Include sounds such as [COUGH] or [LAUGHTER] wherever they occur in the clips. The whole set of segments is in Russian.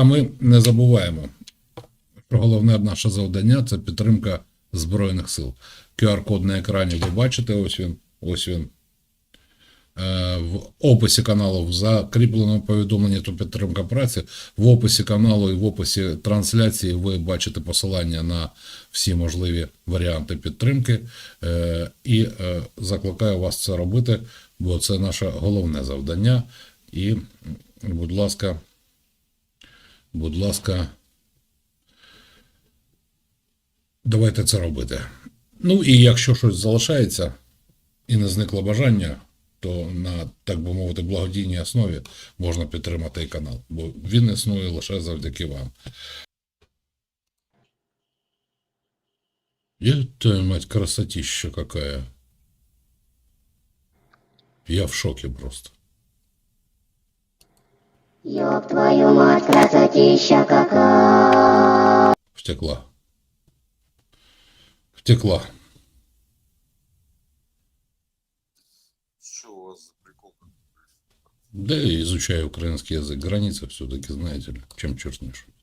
а ми не забуваємо, що головне наше завдання це підтримка Збройних сил. QR-код на екрані ви бачите, ось він, ось він. Е, В описі каналу в закріпленому повідомленні то підтримка праці. В описі каналу і в описі трансляції ви бачите посилання на всі можливі варіанти підтримки. Е, І е, закликаю вас це робити, бо це наше головне завдання. І, будь ласка, будь ласка, давайте це робити. Ну і якщо щось залишається і не зникло бажання, то на, так би мовити, благодійній основі можна підтримати і канал, бо він існує лише завдяки вам. Я твою мать, красотища какая. Я в шоке просто. Ёб твою мать, красотища какая! Втекла. Втекла. Что у вас за прикол? Да и изучаю украинский язык. Граница все-таки, знаете ли, чем черт не шутит.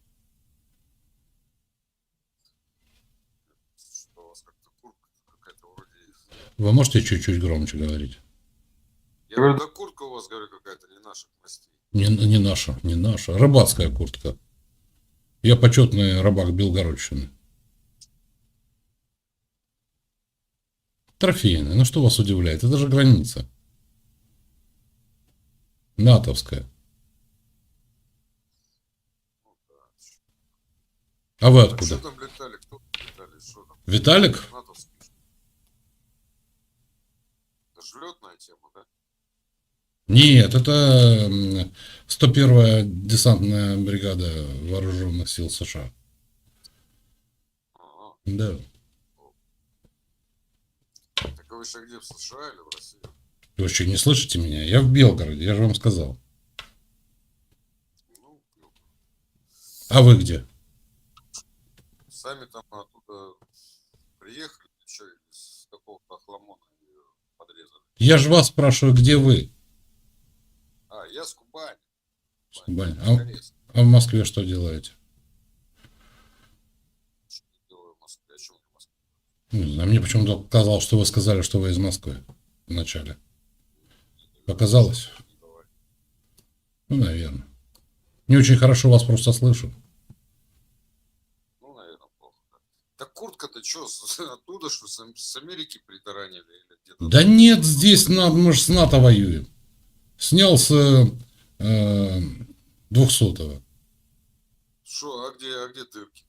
Что у вас как-то куртка какая-то вроде... Вы можете чуть-чуть громче говорить? Я говорю, да куртка у вас, говорю, какая-то не наших мастей. Не, не наша, не наша. Рыбацкая куртка. Я почетный рыбак Белгородчины. Трофейная. Ну что вас удивляет? Это же граница. Натовская. А вы А откуда? что там летали? Кто летали? Что там? Виталик? натовские? Это же летная тема, да? Нет, это м, 101-я десантная бригада вооруженных сил США. Ага. Да. Так вы же где, в США или в России? Вы что, не слышите меня? Я в Белгороде, я же вам сказал. Ну, А вы где? сами там оттуда приехали, что, из какого-то охламона подрезали. Я же вас спрашиваю, где вы? А, я с Кубани. Кубани. А-. А в Москве что делаете? Не знаю, мне почему-то показалось, что вы сказали, что вы из Москвы вначале. Показалось? Ну, наверное. Не очень хорошо вас просто слышу. Ну, наверное, плохо. Да, Так куртка-то что, оттуда, что с, Америки притаранили или где-то? Да нет, здесь на, мы же с НАТО воюем. Снял с э, 200-го. Что, а где, а где дырки?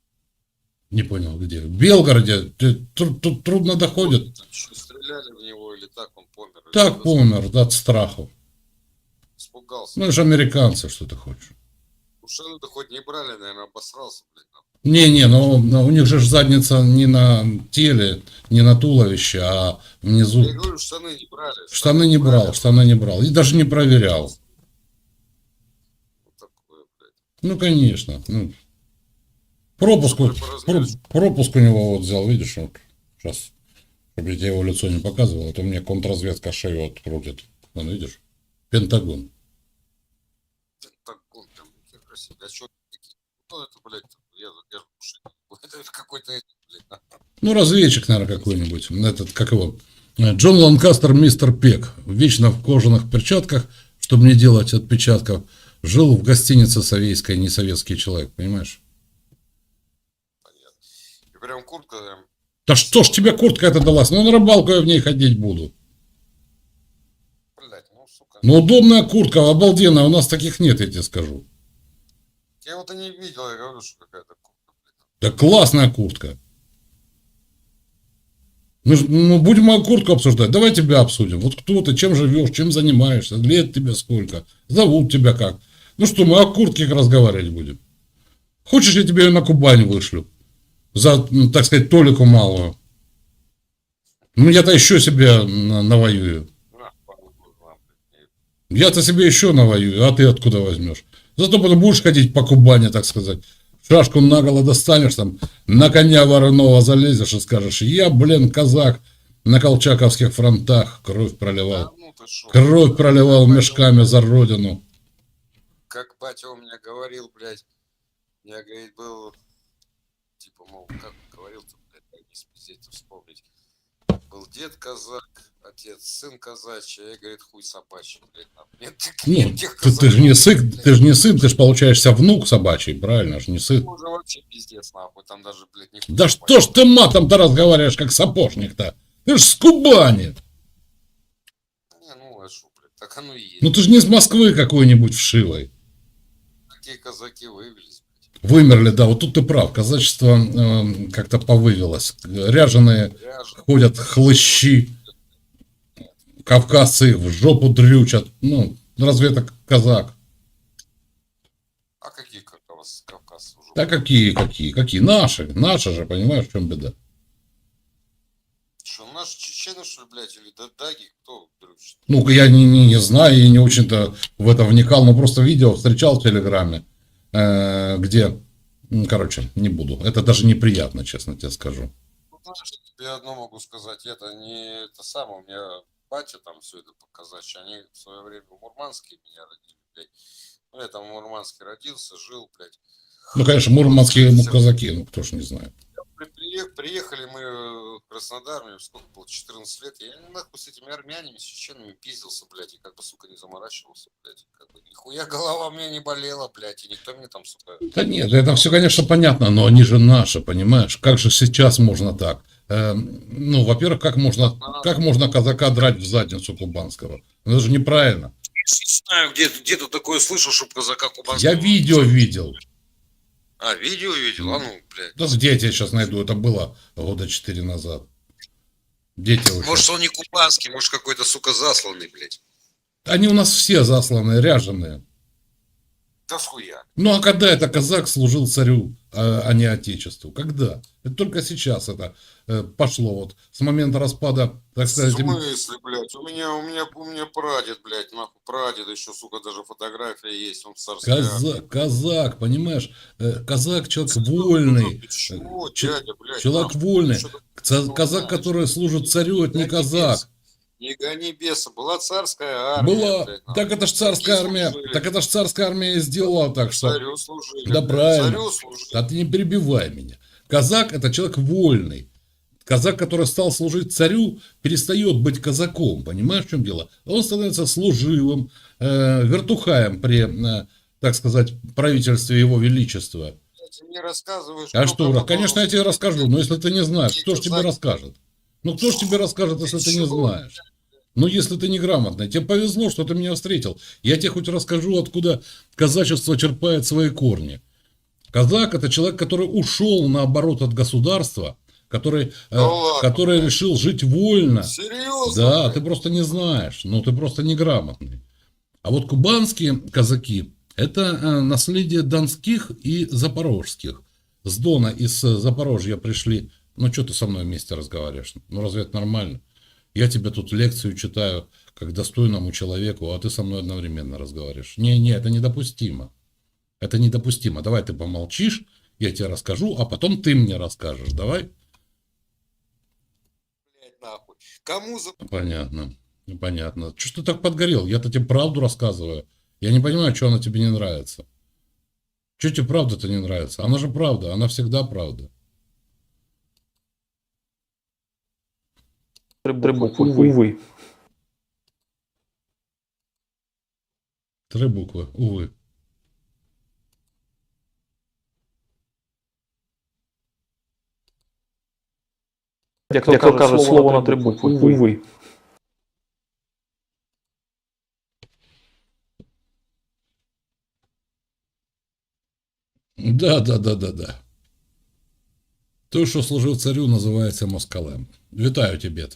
Не понял, где. В Белгороде. Тут, тут трудно доходит. Что, стреляли в него или так он помер? Так помер от страху. Испугался. Ну, это же американцы, что ты хочешь. Ушаны-то хоть не брали, наверное, обосрался, блядь. Не-не, но, но у них же задница не на теле, не на туловище, а внизу. Я говорю, штаны не брали. Штаны не брал, брали. штаны не брал. И даже не проверял. Ну, конечно. Ну, пропуск, вот- пропуск у него вот взял, видишь, вот сейчас, чтобы я тебе его лицо не показывал, а то мне контрразведка шею открутит. Вон, видишь? Пентагон. Пентагон, там, нихера себе. А что, ну это, блядь, я, я, [LAUGHS] это какой-то, блядь. Ну, разведчик, наверное, какой-нибудь. Этот, как его? Джон Ланкастер, мистер Пек. Вечно в кожаных перчатках, чтобы не делать отпечатков. Жил в гостинице советской, не советский человек, понимаешь? понятно. И прям куртка, Да что ж тебе куртка эта далась? Ну, на рыбалку я в ней ходить буду. блядь, ну, сука. Ну, удобная куртка, обалденная. У нас таких нет, я тебе скажу. Я вот и не видел, я говорю, что какая-то куртка. Да классная куртка. Ну, ну, будем мою куртку обсуждать. Давай тебя обсудим. Вот кто ты, чем живешь, чем занимаешься, лет тебе сколько, зовут тебя как. Ну что, мы о куртке разговаривать будем. Хочешь, я тебе ее на Кубань вышлю? За, ну, так сказать, толику малую. Ну, я-то еще себе на- навоюю. Я-то себе еще навоюю, а ты откуда возьмешь? Зато потом будешь ходить по Кубани, так сказать. Шашку наголо достанешь, там, на коня вороного залезешь и скажешь, я, блин, казак, на колчаковских фронтах кровь Да, проливал. ну Кровь проливал как мешками за родину. Как батя у меня говорил, блядь, Я, говорит, был, типа, мол, как говорил-то, блядь, дай не спиздеть, вспомнить. Был дед казак, отец, сын казачий, а я, говорит, хуй собачий, блядь, нам. Нет, так Ну, нет ты, ты же казаков, не сын, блядь. ты же не сын, ты же получаешься внук собачий, правильно, ж не сын. Уже вообще пиздец, нахуй, там даже, блядь, не Да что ж ты матом-то разговариваешь, как сапожник-то? Ты ж с Кубани. Не, ну, а шо, блядь, так оно и есть. Ну ты же не из Москвы какой-нибудь вшивой. Такие казаки вывелись. Вымерли, да, вот тут ты прав. Казачество э, как-то повывелось. Ряженые Ряженые. ходят хлыщи, кавказцы их в жопу дрючат. Ну, разве это казак? А какие Кавказ, Кавказ уже? Да какие, какие, какие? Наши, наши же, понимаешь, в чем беда? Что, наши чечены, что ли, блядь, или дадаги? Кто дрючит? Ну, я не, не, не знаю и не очень-то в это вникал, но просто видео встречал в Телеграме, э, где, короче, не буду. Это даже неприятно, честно тебе скажу. Ну, знаешь, я тебе одно могу сказать, это не это самое, у меня батя там все это показать, они в свое время в Мурманске меня родили, блядь. Ну, я там в Мурманске родился, жил, блядь. Ну, конечно, мурманские казаки, ну, кто ж не знает. При- приех- приехали мы в Краснодар, мне сколько было, 14 лет, я нахуй с этими армянами, с чеченами пиздился, блядь, и как бы, сука, не заморачивался, блядь, как бы, нихуя голова у меня не болела, блядь, и никто мне там, сука, Да нет, это все, конечно, понятно, но они же наши, понимаешь? Как же сейчас можно так? Э, ну, во-первых, как можно, как можно казака драть в задницу кубанского? Ну, Это же неправильно. не знаю, где, где ты такое слышал, чтобы казака кубанского... Я видео видел. А, видео видел? А ну, блядь. Да где я тебя сейчас найду? Это было года четыре назад. Дети уже. Может, он не кубанский, может, какой-то, сука, засланный, блядь. Они у нас все засланные, ряженые. Да схуя. Ну а когда это казак служил царю, а, а не отечеству? Когда? Это только сейчас это э, пошло вот с момента распада, так В сказать. им- смысле, блядь? У меня, у меня, у меня прадед, блядь, нахуй, прадед, еще, сука, даже фотография есть, он в царской армии. Казак, казак, понимаешь? Э, Казак человек Ты вольный. чего, Ч- дядя, блядь? человек нахуй? вольный. Не Казак, который служит царю, это не казак. Не гони беса. Была царская армия. Была. блядь. Так это ж царская Царю армия. служили. Так это ж царская армия и сделала так, что. Царю служили. Да правильно. Царю служили. Да ты не перебивай меня. Казак это человек вольный. Казак, который стал служить царю, перестает быть казаком. Понимаешь, в чем дело? Он становится служилым, э, вертухаем при, э, так сказать, правительстве его величества. Ты мне рассказываешь. А что, кому конечно, я тебе расскажу, но если ты не знаешь, кто ж тебе расскажет? Ну, кто ж тебе расскажет, если ты не знаешь? Ну, если ты неграмотный, тебе повезло, что ты меня встретил. Я тебе хоть расскажу, откуда казачество черпает свои корни. Казак – это человек, который ушел, наоборот, от государства, который, э, Да ладно, который решил жить вольно. Серьезно? Да, ты просто не знаешь, ну ты просто неграмотный. А вот кубанские казаки – это э, наследие донских и запорожских. С Дона из э, Запорожья пришли. Ну что ты со мной вместе разговариваешь? Ну разве это нормально? Я тебе тут лекцию читаю, как достойному человеку, а ты со мной одновременно разговариваешь. Не-не, это недопустимо. Это недопустимо. Давай ты помолчишь, я тебе расскажу, а потом ты мне расскажешь. Давай? Блядь, нахуй. Кому за... Понятно. Ну, Понятно. Что ты так подгорел? Я-то тебе правду рассказываю. Я не понимаю, что она тебе не нравится. Что тебе правда-то не нравится? Она же правда, она всегда правда. Три букви. Увы. Три букви, увы. Як то каже слово на три букви. Увы. Да, да, да, да, да. Той, що служив царю, називається москалем. Вітаю тебе.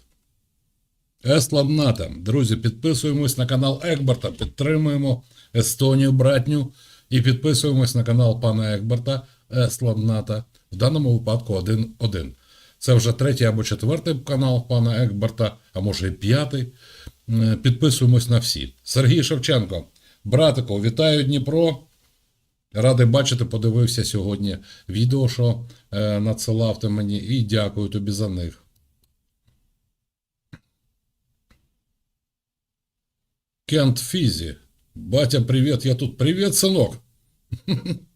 Есланд НАТО. Друзі, підписуємось на канал Екберта, підтримуємо Естонію, братню. І підписуємось на канал пана Екберта Есланд НАТО. В даному випадку 1-1. Це вже третій або четвертий канал пана Екберта, а може і п'ятий. Е, Підписуємось на всі. Сергій Шевченко, братику, вітаю Дніпро. Радий бачити, подивився сьогодні відео, що е, надсилав ти мені, і дякую тобі за них. Кент Фізі. Батя, привіт, я тут. Привіт, синок. [LAUGHS]